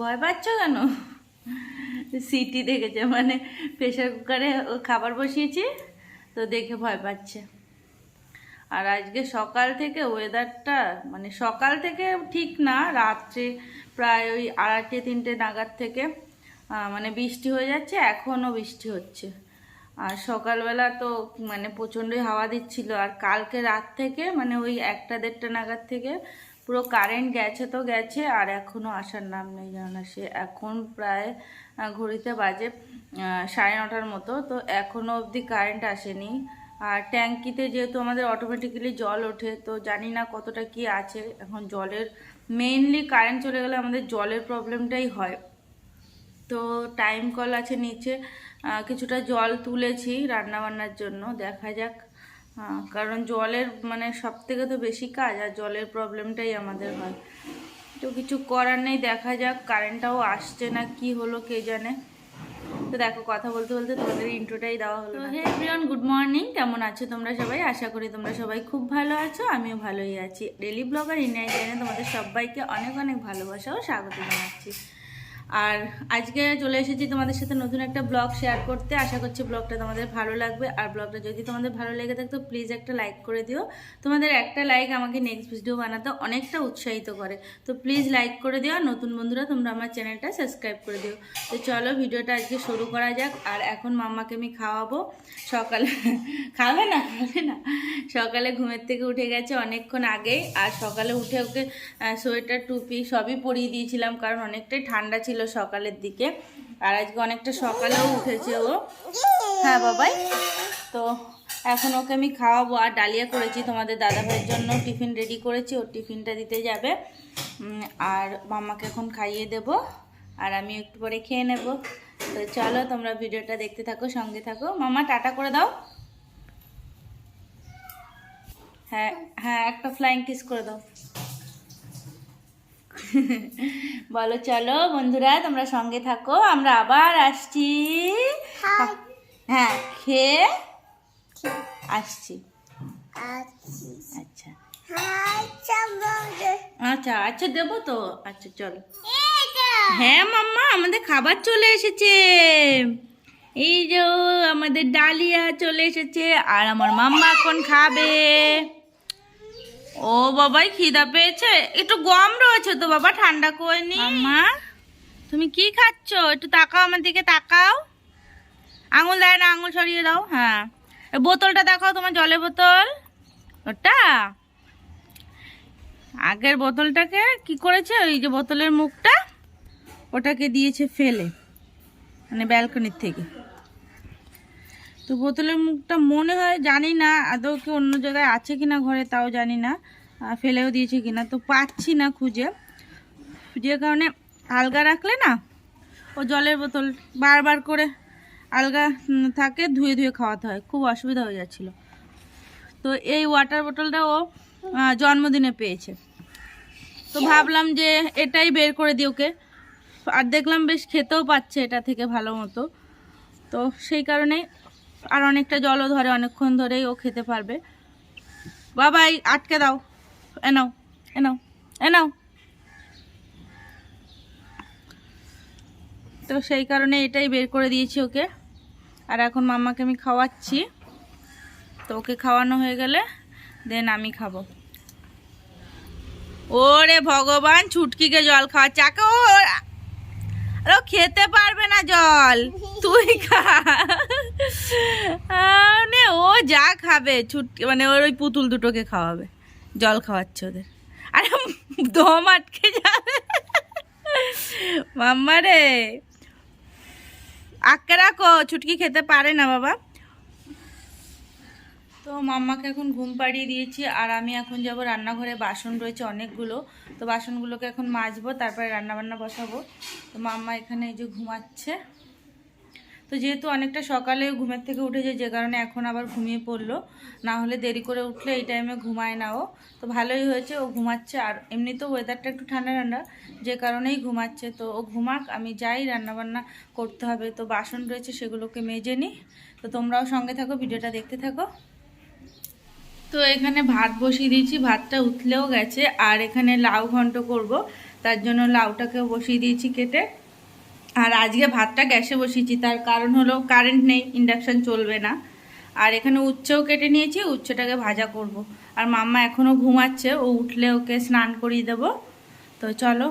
ভয় পাচ্ছ কেন? সিটি দেখেছে মানে প্রেশার কুকারে খাবার বসিয়েছি, তো দেখে ভয় পাচ্ছে। আর আজকে সকাল থেকে ওয়েদারটা মানে সকাল থেকে ঠিক না, রাত্রে প্রায় ওই আড়াইটে, তিনটে নাগাদ থেকে মানে বৃষ্টি হয়ে যাচ্ছে এখনও বৃষ্টি হচ্ছে। আর সকালবেলা তো মানে প্রচণ্ডই হাওয়া দিচ্ছিল, আর কালকে রাত থেকে মানে ওই একটা, দেড়টা নাগাদ থেকে পুরো কারেন্ট গেছে তো গেছে, আর এখনও আসার নাম নেই জানো না সে এখন প্রায় ঘড়িতে বাজে সাড়ে নটার মতো, তো এখনও অবধি কারেন্ট আসেনি। আর ট্যাঙ্কিতে যেহেতু আমাদের অটোমেটিক্যালি জল ওঠে, তো জানি না কতটা কি আছে। এখন জলের মেইনলি কারেন্ট চলে গেলে আমাদের জলের প্রবলেমটাই হয়। তো টাইম কল আছে নিচে কিছুটা জল তুলেছি রান্না বান্নার জন্য, দেখা যাক। আহ, কারণ জলের মানে সব থেকে তো বেশি কাজ আর জলের প্রবলেমটাই আমাদের হয়। তো কিছু করার নেই দেখা যাক কারেন্টটাও আসছে না কি হলো কে জানে। তো দেখো কথা বলতে বলতে তোমাদের ইন্ট্রোটাই দেওয়া হলো হে এভরিওয়ান গুড মর্নিং কেমন আছো তোমরা সবাই? আশা করি তোমরা সবাই খুব ভালো আছো আমিও ভালোই আছি। ডেলি ব্লগার ইন্ডিয়া চ্যানেলে তোমাদের সবাইকে অনেক অনেক ভালোবাসা ও স্বাগত জানাচ্ছি। আর আজকে চলে এসেছি তোমাদের সাথে নতুন একটা ব্লগ শেয়ার করতে। আশা করছি ব্লগটা তোমাদের ভালো লাগবে। আর ব্লগটা যদি তোমাদের ভালো লেগে থাকতো প্লিজ একটা লাইক করে দিও। তোমাদের একটা লাইক আমাকে নেক্সট ভিডিও বানাতে অনেকটা উৎসাহিত করে। তো প্লিজ লাইক করে দিও। আর নতুন বন্ধুরা, তোমরা আমার চ্যানেলটা সাবস্ক্রাইব করে দিও। তো চলো ভিডিওটা আজকে শুরু করা যাক। আর এখন মাম্মাকে আমি খাওয়াবো। সকালে খাবে না? খাবে না? সকালে ঘুমের থেকে উঠে গেছে অনেকক্ষণ আগেই। আর সকালে উঠে ওকে সোয়েটার টুপি সবই পরিয়ে দিয়েছিলাম। কারণ অনেকটাই ঠান্ডা ছিল। সকালের দিকে। আর আজকে অনেকটা সকালেও উঠেছে ও। হ্যাঁ বাবাই? তো এখন ওকে আমি খাওয়াবো। আর ডালিয়া করেছি তোমাদের দাদাভাইয়ের জন্য। টিফিন রেডি করেছি, ওর টিফিনটা দিতে যাবে। আর মামাকে এখন খাইয়ে দেব। আর আমি একটু পরে খেয়ে নেব। তো চলো, তোমরা ভিডিওটা দেখতে থাকো, সঙ্গে থাকো। মামা টাটা করে দাও। হ্যাঁ হ্যাঁ একটা ফ্লাইং কিস করে দাও। বলো চলো বন্ধুরা তোমরা সঙ্গে থাকো। আমরা আবার আসছি। হ্যাঁ খেয়ে আসছি। আচ্ছা। আচ্ছা আচ্ছা দেবো তো। আচ্ছা চলো। হ্যাঁ মাম্মা আমাদের খাবার চলে এসেছে। এই যে আমাদের ডালিয়া চলে এসেছে আর আমার মাম্মা এখন খাবে। ও বাবাই, খিদা পেয়েছে? একটু গম রয়েছে তো বাবা, ঠান্ডা করেনি মা তুমি কি খাচ্ছ? একটু তাকাও আমার দিকে, তাকাও। আঙুল দেয় না, আঙুল সরিয়ে দাও হ্যাঁ। বোতলটা দেখাও তোমার জলের বোতল। ওটা? আগের বোতলটাকে কি করেছে? ওই যে বোতলের মুখটা, ওটাকে দিয়েছে ফেলে মানে ব্যালকনির থেকে। তো বোতলের মুখটা মনে হয় জানি না, আদৌ কি অন্য জায়গায় আছে কিনা ঘরে তাও জানি না ফেলেও দিয়েছে কিনা, তো পাচ্ছি না খুঁজে। যে কারণে আলগা রাখলে না, ও জলের বোতল বারবার করে আলগা থাকে, ধুয়ে ধুয়ে খাওয়াতে হয়, খুব অসুবিধা হয়ে যাচ্ছিল। তো এই ওয়াটার বোতলটা ও জন্মদিনে পেয়েছে। তো ভাবলাম যে এটাই বের করে দিই ওকে। আর দেখলাম বেশ খেতেও পাচ্ছে এটা থেকে ভালো মতো। তো সেই কারণে আর অনেকটা জলও ধরে, অনেকক্ষণ ধরেই ও খেতে পারবে। বাবাই, আটকে দাও। এনাও এনাও এনাও তো সেই কারণে এটাই বের করে দিয়েছি ওকে। আর এখন মাম্মাকে আমি খাওয়াচ্ছি। তো ওকে খাওয়ানো হয়ে গেলে দেন আমি খাব। ওরে ভগবান, ছুটকিকে জল খাওয়াচ্ছে আকে ও খেতে পারবে না জল। তুই খা। মানে ও যা খাবে ছুটকি মানে ওর ওই পুতুল দুটোকে খাওয়াবে। জল খাওয়াচ্ছে ওদের। আরে দম আটকে যাবে। মাম্মা রে। আটকে রাখো, ছুটকি খেতে পারে না বাবা। তো মাম্মাকে এখন ঘুম পাড়িয়ে দিয়েছি, আর আমি এখন যাব রান্নাঘরে। বাসন রয়েছে অনেকগুলো। তো বাসনগুলোকে এখন মাজবো, তারপরে রান্নাবান্না বসাবো। তো মাম্মা এখানে এই যে ঘুমাচ্ছে। তো যেহেতু অনেকটা সকালে ঘুমের থেকে উঠেছে, যে কারণে এখন আবার ঘুমিয়ে পড়ল। না হলে দেরি করে উঠলে এই টাইমে ঘুমায় না ও। তো ভালোই হয়েছে, ও ঘুমাচ্ছে। আর এমনিতেও ওয়েদারটা একটু ঠান্ডা ঠান্ডা, যে কারণেই ঘুমাচ্ছে। তো ও ঘুমাক, আমি যাই, রান্নাবান্না করতে হবে। তো বাসন রয়েছে, সেগুলোকে মেজে নিই তো তোমরাও সঙ্গে থাকো, ভিডিওটা দেখতে থাকো। তো এখানে ভাত বসিয়ে দিয়েছি, ভাতটা উঠলেও গেছে। আর এখানে লাউ ঘন্ট করব, তার জন্য লাউটাকেও বসিয়ে দিয়েছি কেটে। আর আজকে ভাতটা গ্যাসে বসিয়েছি, তার কারণ হলো কারেন্ট নেই ইন্ডাকশান চলবে না। আর এখানে উচ্ছেও কেটে নিয়েছি, উচ্ছেটাকে ভাজা করব। আর মাম্মা এখনও ঘুমাচ্ছে, ও উঠলে ওকে স্নান করিয়ে দেবো। তো চলো,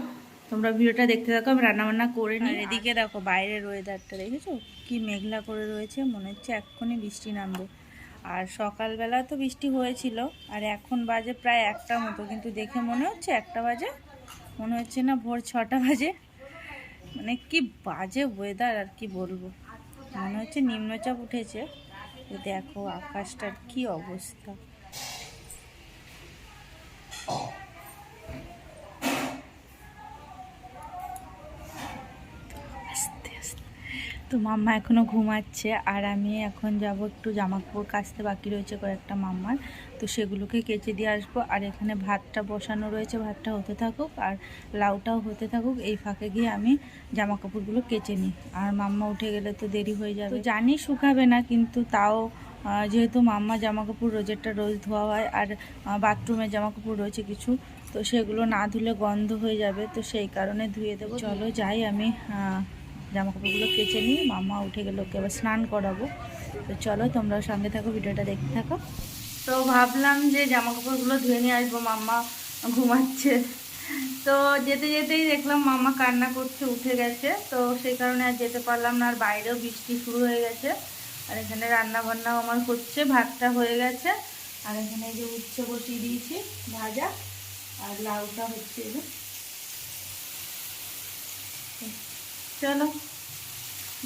তোমরা ভিডিওটা দেখতে থাকো, আমি রান্নাবান্না করে নিই। এদিকে দেখো বাইরের ওয়েদারটা দেখেছ? কি মেঘলা করে রয়েছে, মনে হচ্ছে এক্ষুনি বৃষ্টি নামবে। আর সকালবেলা তো বৃষ্টি হয়েছিল, আর এখন বাজে প্রায় একটা মতো, কিন্তু দেখে মনে হচ্ছে একটা বাজে, মনে হচ্ছে না ভোর ছটা বাজে। মানে কি বাজে ওয়েদার আর কি বলব? মনে হচ্ছে নিম্নচাপ উঠেছে। দেখো আকাশটার কি অবস্থা। তো মাম্মা এখনও ঘুমাচ্ছে, আর আমি এখন যাব একটু জামা কাপড় কাচতে, বাকি রয়েছে কয়েকটা মাম্মার। তো সেগুলোকে কেচে দিয়ে আসব। আর এখানে ভাতটা বসানো রয়েছে, ভাতটা হতে থাকুক আর লাউটাও হতে থাকুক, এই ফাঁকে গিয়ে আমি জামা কাপড়গুলো কেচে নিই। আর মাম্মা উঠে গেলে তো দেরি হয়ে যাবে। জানি শুকাবে না, কিন্তু তাও যেহেতু মাম্মা জামা কাপড় রোজেরটা রোজ ধোয়া হয় আর বাথরুমে জামা কাপড় রয়েছে কিছু, তো সেগুলো না ধুলে গন্ধ হয়ে যাবে, তো সেই কারণে ধুয়ে দেবো। চলো যাই আমি জামা কাপড়গুলো কেচে নিই। মাম্মা উঠে গেলে ওকে আবার স্নান করাবো। তো চলো তোমরা সঙ্গে থাকো, ভিডিওটা দেখতে থাকো। তো ভাবলাম যে জামা কাপড়গুলো ধুয়ে নিয়ে আসব, মাম্মা ঘুমাচ্ছে। তো যেতে যেতেই দেখলাম মামা কান্না করছে, উঠে গেছে। তো সেই কারণে আর যেতে পারলাম না, আর বাইরেও বৃষ্টি শুরু হয়ে গেছে। আর এখানে রান্না বান্নাও আমার হচ্ছে, ভাতটা হয়ে গেছে। আর এখানে যে উচ্ছে বসিয়ে দিয়েছি, ভাজা। আর লাউটা হচ্ছে চলো,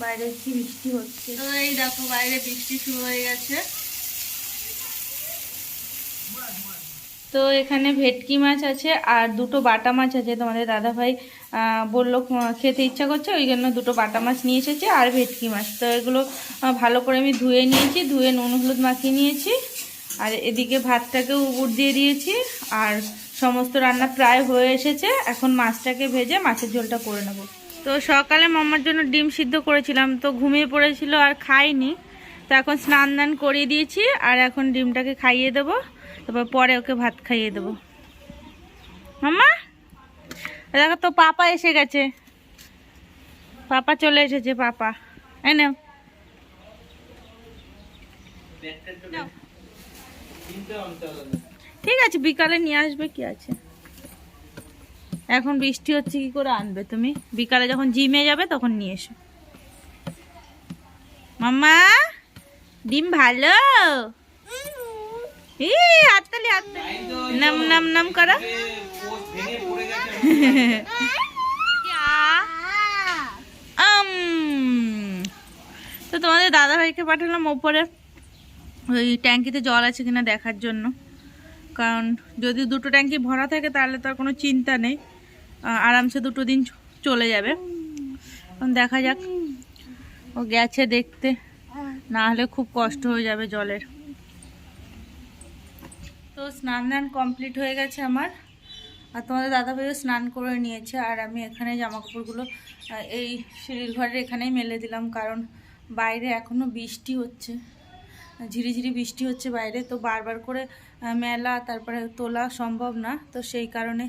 বাইরে কি বৃষ্টি হচ্ছে? তো এই দেখো, বাইরে বৃষ্টি শুরু হয়ে গেছে। তো এখানে ভেটকি মাছ আছে আর দুটো বাটা মাছ আছে। তোমাদের দাদা ভাই বলল খেতে ইচ্ছা করছে, ওই জন্য দুটো বাটা মাছ নিয়ে এসেছে আর ভেটকি মাছ। তো এগুলো ভালো করে আমি ধুয়ে নিয়েছি, ধুয়ে নুন, হলুদ মাখিয়ে নিয়েছি। আর এদিকে ভাতটাকে উবুর দিয়ে দিয়েছি। আর সমস্ত রান্না প্রায় হয়ে এসেছে। এখন মাছটাকে ভেজে মাছের ঝোলটা করে নেব। তো সকালে মামার জন্য ডিম সিদ্ধ করেছিলাম, তো ঘুমিয়ে পড়েছিল আর খাইনি। তো এখন স্নান দান করিয়ে দিয়েছি, আর এখন ডিমটাকে খাইয়ে দেবো। তারপর পরে ওকে ভাত খাইয়ে দেবো। মাম্মা? দেখো তো পাপা এসে গেছে। পাপা চলে এসেছে, পাপা। এই। ঠিক আছে, বিকালে নিয়ে আসবে, কি আছে? এখন বৃষ্টি হচ্ছে, কি করে আনবে তুমি? বিকালে যখন জিমে যাবে, তখন নিয়ে এসো। মাম্মা, ডিম ভালো? ই হাততালি হাততালি। নাম নাম নাম করো। আম। তো তোমাদের দাদা ভাইকে পাঠালাম ওপরে। ওই ট্যাঙ্কিতে জল আছে কিনা দেখার জন্য। কারণ যদি দুটো ট্যাঙ্কি ভরা থাকে, তাহলে তো আর কোনো চিন্তা নেই। আরামসে দুটো দিন চলে যাবে। দেখা যাক। ও গেছে দেখতে। না হলে খুব কষ্ট হয়ে যাবে জলের। তো স্নান দান কমপ্লিট হয়ে গেছে আমার। আর তোমাদের দাদা ভাইও স্নান করে নিয়েছে, আর আমি এখানে জামা কাপড়গুলো এই সিঁড়ির ঘরের এখানেই মেলে দিলাম, কারণ বাইরে এখনও বৃষ্টি হচ্ছে। ঝিরিঝিরি বৃষ্টি হচ্ছে বাইরে, তো বারবার করে মেলা, তারপরে তোলা সম্ভব না, তো সেই কারণে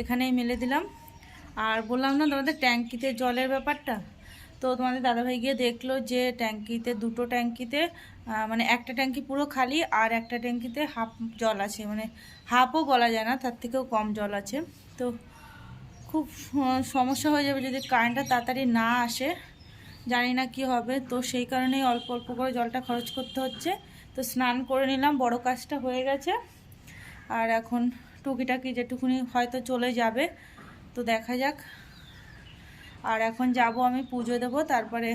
এখানেই মেলে দিলাম। আর বললাম না তোমাদের ট্যাঙ্কিতে জলের ব্যাপারটা? তো তোমাদের দাদাভাই গিয়ে দেখল যে ট্যাঙ্কিতে, দুটো ট্যাঙ্কিতে মানে একটা ট্যাঙ্কি পুরো খালি আর একটা ট্যাঙ্কিতে হাফ জল আছে মানে হাফও বলা যায় না, তার থেকেও কম জল আছে। তো খুব সমস্যা হয়ে যাবে যদি কারেন্টটা তাড়াতাড়ি না আসে, জানি না কি হবে। তো সেই কারণেই অল্প অল্প করে জলটা খরচ করতে হচ্ছে। তো স্নান করে নিলাম, বড় কাজটা হয়ে গেছে। আর এখন টুকিটাকি যেটুকুনি হয়তো চলে যাবে, তো দেখা যাক। আর এখন যাব আমি, পুজো দেবো, তারপরে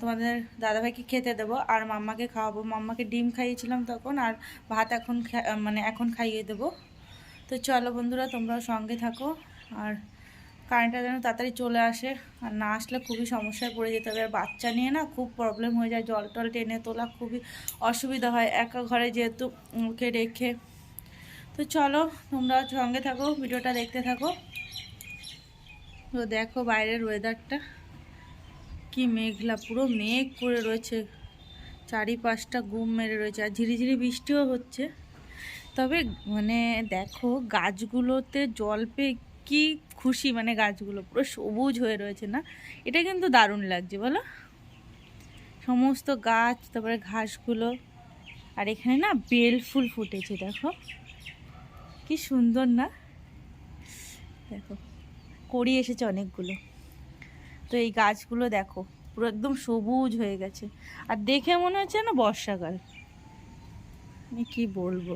তোমাদের দাদাভাইকে খেতে দেবো, আর মাম্মাকে খাওয়াবো। মাম্মাকে ডিম খাইয়েছিলাম তখন, আর ভাত এখন মানে এখন খাইয়ে দেবো। তো চলো বন্ধুরা, তোমরাও সঙ্গে থাকো, আর কারেন্টটা যেন তাড়াতাড়ি চলে আসে, আর না আসলে খুবই সমস্যায় পড়ে যেতে হবে। আর বাচ্চা নিয়ে না খুব প্রবলেম হয়ে যায়, জল টল টেনে তোলা খুবই অসুবিধা হয়, একা ঘরে যেহেতু ওকে রেখে। তো চলো তোমরা সঙ্গে থাকো, ভিডিওটা দেখতে থাকো। তো দেখো বাইরের ওয়েদারটা কি মেঘলা, পুরো মেঘ করে রয়েছে। চারিপাশটা গুম মেরে রয়েছে আর ঝিরিঝিরি বৃষ্টিও হচ্ছে। তবে মানে দেখো, গাছগুলোতে জল পেয়ে কি খুশি মানে গাছগুলো, পুরো সবুজ হয়ে রয়েছে না? এটা কিন্তু দারুণ লাগছে, বলো? সমস্ত গাছ, তারপরে ঘাসগুলো, আর এখানে না বেল ফুল ফুটেছে, দেখো। কি সুন্দর না? দেখো, কড়ি এসেছে অনেকগুলো। তো এই গাছগুলো দেখো, পুরো একদম সবুজ হয়ে গেছে। আর দেখে মনে হচ্ছে না বর্ষাকাল। আমি কি বলব?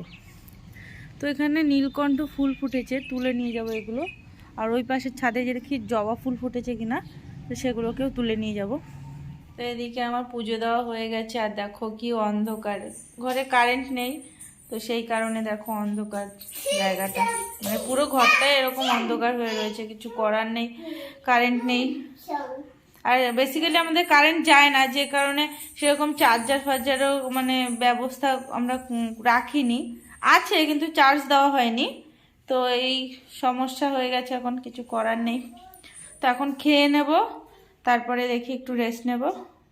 তো এখানে নীলকণ্ঠ ফুল ফুটেছে, তুলে নিয়ে যাব এগুলো। আর ওই পাশের ছাদে যে দেখি জবা ফুল ফুটেছে কিনা, তো সেগুলোকেও তুলে নিয়ে যাব। তো এদিকে আমার পুজো দেওয়া হয়ে গেছে, আর দেখো কি অন্ধকার। ঘরে কারেন্ট নেই তো সেই কারণে দেখো অন্ধকার জায়গাটা। মানে পুরো ঘরটাই এরকম অন্ধকার হয়ে রয়েছে, কিছু করার নেই কারেন্ট নেই। আর বেসিক্যালি আমাদের কারেন্ট যায় না, যে কারণে সেরকম চার্জার ফার্জারও মানে ব্যবস্থা আমরা রাখিনি। আছে, কিন্তু চার্জ দেওয়া হয়নি। তো এই সমস্যা হয়ে গেছে এখন, কিছু করার নেই। তো এখন খেয়ে নেব, তারপরে দেখি একটু রেস্ট নেব।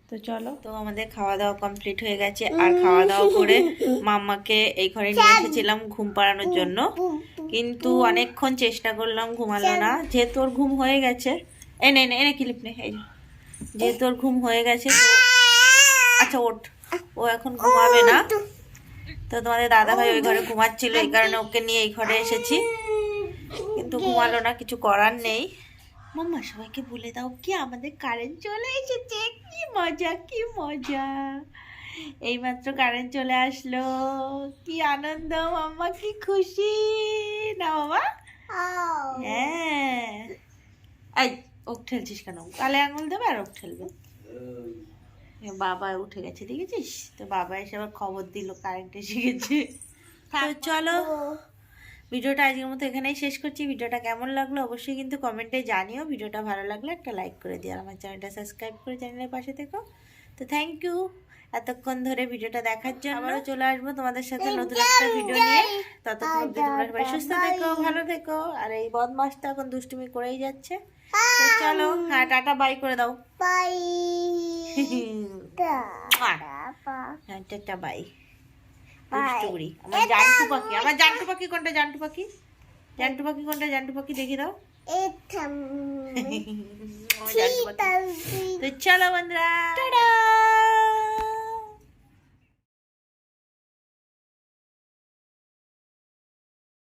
তো চলো। তো আমাদের খাওয়া দাওয়া কমপ্লিট হয়ে গেছে। আর খাওয়া দাওয়া করে মাম্মাকে এই ঘরে নিয়ে এসেছিলাম ঘুম পাড়ানোর জন্য। কিন্তু অনেকক্ষণ চেষ্টা করলাম ঘুমালো না। যেহেতু ওর ঘুম হয়ে গেছে এনে এনে এনে ক্লিপ নে এই যে। যেহেতু ওর ঘুম হয়ে গেছে তো আচ্ছা ওঠ। ও এখন ঘুমাবে না। তো তোমাদের দাদা ভাই ওই ঘরে ঘুমাচ্ছিল এই কারণে ওকে নিয়ে এই ঘরে এসেছি। কিন্তু ঘুমালো না কিছু করার নেই। মাম্মা সবাইকে বলে দাও কি আমাদের কারেন্ট চলে এসেছে। কি মজা কি মজা। এইমাত্র কারেন্ট চলে আসলো। কি আনন্দ মাম্মা কি খুশি। না বাবা হ্যাঁ। এই ওক ঠেলছিস কেন? কালে আঙুল দেবে আর ওক ঠেলবে? বাবা উঠে গেছে দেখেছিস? তো বাবা এসে আবার খবর দিল কারেন্ট এসে গেছে। তো চলো। ভিডিওটা আজকের মতো এখানেই শেষ করছি। ভিডিওটা কেমন লাগল অবশ্যই কিন্তু কমেন্টে জানিও। ভিডিওটা ভালো লাগলে একটা লাইক করে দিও আর আমার চ্যানেলটা সাবস্ক্রাইব করে চ্যানেলের পাশে থেকো। তো থ্যাংক ইউ এতক্ষণ ধরে ভিডিওটা দেখার জন্য আবারও চলে আসব তোমাদের সাথে নতুন একটা ভিডিও নিয়ে। ততক্ষণ অবধি তোমরা সবাই সুস্থ থেকো ভালো থেকো। আর এই বদমাসটা এখন দুষ্টুমি করেই যাচ্ছে। তো চলো হ্যাঁ টাটা বাই করে দাও। হ্যাঁ টাটা বাই দুষ্টু বুড়ি আমার জান্টু পাখি আমার জান্টু পাখি কোনটা জান্টু পাখি জান্টু পাখি কোনটা জান্টু পাখি দেখি দাও আমার জান্টু পাখি তো চলো বন্ধুরা